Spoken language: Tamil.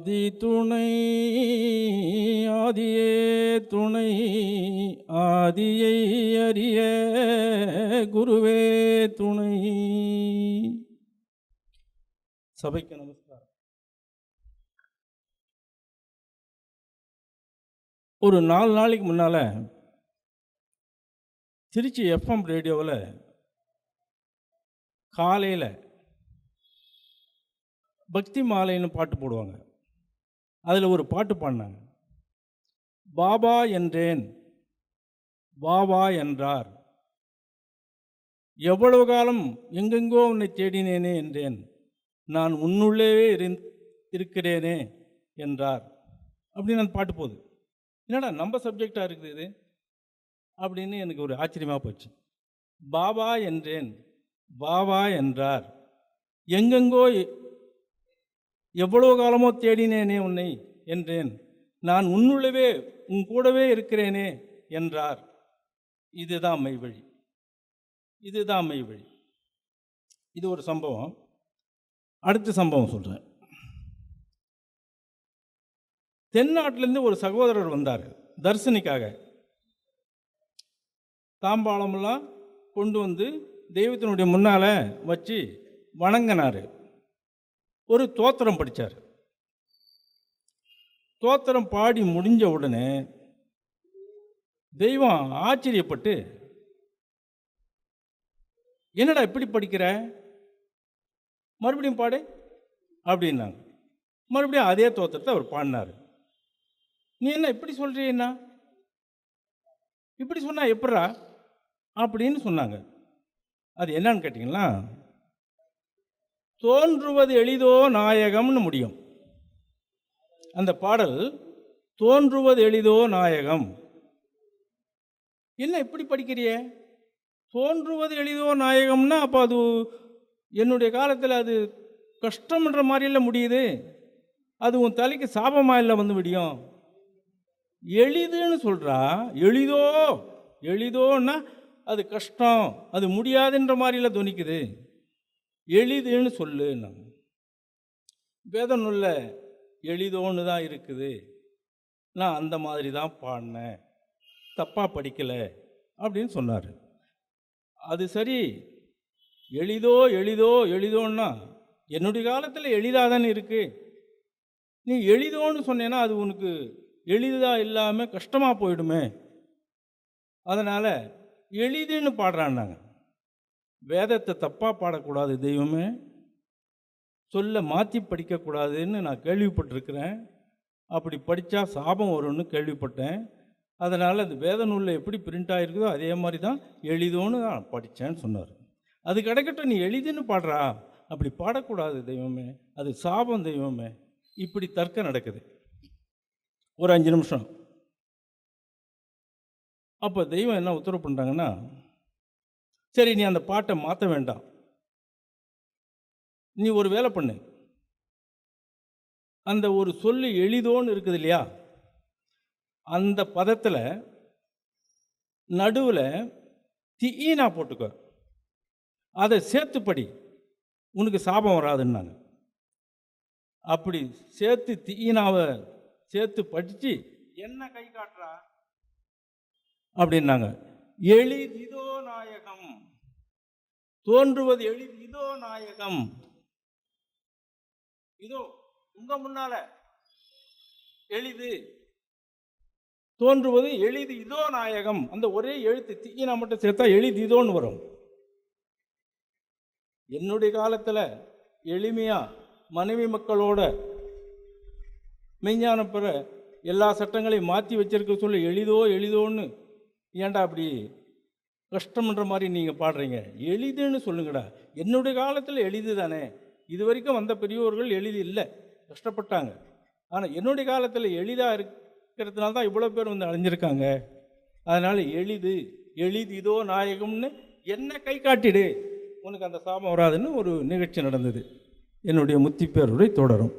ஆதி துணை ஆதியே துணை ஆதியை அறிய குருவே துணை. சபைக்கு நமஸ்காரம். ஒரு நாலு நாளைக்கு முன்னால் திருச்சி எஃப்எம் ரேடியோவில் காலையில் பக்தி மாலைன்னு பாட்டு போடுவாங்க. அதில் ஒரு பாட்டு பாடினாங்க. பாபா என்றேன் பாபா என்றார். எவ்வளவு காலம் எங்கெங்கோ உன்னை தேடினேனே என்றேன். நான் உன்னுள்ளே இருந் இருக்கிறேனே என்றார். அப்படின்னு நான் பாட்டு போகுது என்னடா நம்ம சப்ஜெக்டாக இருக்குது இது? அப்படின்னு எனக்கு ஒரு ஆச்சரியமாக போச்சு. பாபா என்றேன் பாபா என்றார். எங்கெங்கோ எ- எவ்வளோ காலமோ தேடினேனே உன்னை என்றேன். நான் உன்னுள்ளவே உன் கூடவே இருக்கிறேனே என்றார். இதுதான் மெய்வழி இதுதான் மெய்வழி இது ஒரு சம்பவம். அடுத்த சம்பவம் சொல்கிறேன் தென்னாட்டிலேருந்து ஒரு சகோதரர் வந்தார் தரிசனிக்காக. தாம்பாளமெல்லாம் கொண்டு வந்து தெய்வத்தினுடைய முன்னால் வச்சு வணங்கினார். ஒரு தோத்திரம் படித்தார் தோத்திரம் பாடி முடிஞ்ச உடனே தெய்வம் ஆச்சரியப்பட்டு என்னடா இப்படி படிக்கிற? மறுபடியும் பாடு அப்படின்னாங்க. மறுபடியும் அதே தோத்திரத்தை அவர் பாடினார். நீ என்ன இப்படி சொல்கிறீன்னா இப்படி சொன்னால் எப்படா அப்படின்னு சொன்னாங்க. அது என்னன்னு கேட்டிங்கன்னா தோன்றுவது எளிதோ நாயகம்னு முடியும். அந்த பாடல் தோன்றுவது எளிதோ நாயகம். என்ன இப்படி படிக்கிறியே? தோன்றுவது எளிதோ நாயகம்னா அப்போ அது என்னுடைய காலத்தில் அது கஷ்டம்ன்ற மாதிரியெல்லாம் முடியுது. அது உன் தலைக்கு சாபமாக இல்லை வந்து விடியும். எளிதுன்னு சொல்கிறா எளிதோ எளிதோன்னா அது கஷ்டம் அது முடியாதுன்ற மாதிரிலாம் துணிக்குது. எளிதுன்னு சொல்லு வேதம் நூல்ல எளிதோன்னு தான் இருக்குது. நான் அந்த மாதிரி தான் பாடினேன். தப்பாக படிக்கலை அப்படின்னு சொன்னார். அது சரி. எளிதோ எளிதோ எளிதோன்னா என்னுடைய காலத்தில் எளிதாக தானே இருக்குது நீ எளிதோன்னு சொன்னேன்னா அது உனக்கு எளிதாக இல்லாமல் கஷ்டமாக போயிடுமே. அதனால் எளிதுன்னு பாடுறான்னாங்க. வேதத்தை தப்பாக பாடக்கூடாது தெய்வமே. சொல்ல மாற்றி படிக்கக்கூடாதுன்னு நான் கேள்விப்பட்டிருக்கிறேன். அப்படி படித்தா சாபம் வரும்னு கேள்விப்பட்டேன். அதனால் அது வேத நூலில் எப்படி பிரிண்ட் ஆகிருக்குதோ அதே மாதிரி தான் எளிதோன்னு நான் படித்தேன்னு சொன்னார். அது கிடைக்கட்டும் நீ எளிதுன்னு பாடுறா. அப்படி பாடக்கூடாது தெய்வமே. அது சாபம் தெய்வமே. இப்படி தர்க்கம் நடக்குது. ஒரு அஞ்சு நிமிஷம். அப்போ தெய்வம் என்ன உத்தரவு பண்ணுறாங்கன்னா சரி நீ அந்த பாட்டை மாற்ற வேண்டாம். நீ ஒரு வேலை பண்ணு. அந்த ஒரு சொல்லு எளிதோன்னு இருக்குது இல்லையா? அந்த பதத்தில் நடுவில் தீனா போட்டுக்கோ. அதை சேர்த்து படி உனக்கு சாபம் வராதுன்னாங்க அப்படி சேர்த்து தீனாவை சேர்த்து படித்து என்ன கை காட்டுறா? அப்படின்னாங்க. எளிதிதோ தோன்றுவது எளிது. இதோ நாயகம். இதோ உங்க முன்னால எளிது. தோன்றுவது எளிது. இதோ நாயகம். அந்த ஒரே எழுத்து தீயினா மட்டும் சேர்த்தா எளிது இதோன்னு வரும். என்னுடைய காலத்தில் எளிமையா மனைவி மக்களோட மெய்ஞானம் பெற எல்லா சட்டங்களையும் மாற்றி வச்சிருக்க சொல்லி எளிதோ எளிதோன்னு ஏன்டா அப்படி கஷ்டம்ன்ற மாதிரி நீங்கள் பாடுறீங்க. எளிதுன்னு சொல்லுங்கடா. என்னுடைய காலத்தில் எளிது தானே. இது வரைக்கும் வந்த பெரியோர்கள் எளிது இல்லை. கஷ்டப்பட்டாங்க. ஆனால் என்னுடைய காலத்தில் எளிதாக இருக்கிறதுனால தான் இவ்வளோ பேர் வந்து அழிஞ்சிருக்காங்க. அதனால் எளிது எளிது இதோ நாயகம்னு என்ன கை காட்டிடு. உனக்கு அந்த சாபம் வராதுன்னு ஒரு நிகழ்ச்சி நடந்தது. என்னுடைய முத்தி பேருடைய தொடரும்.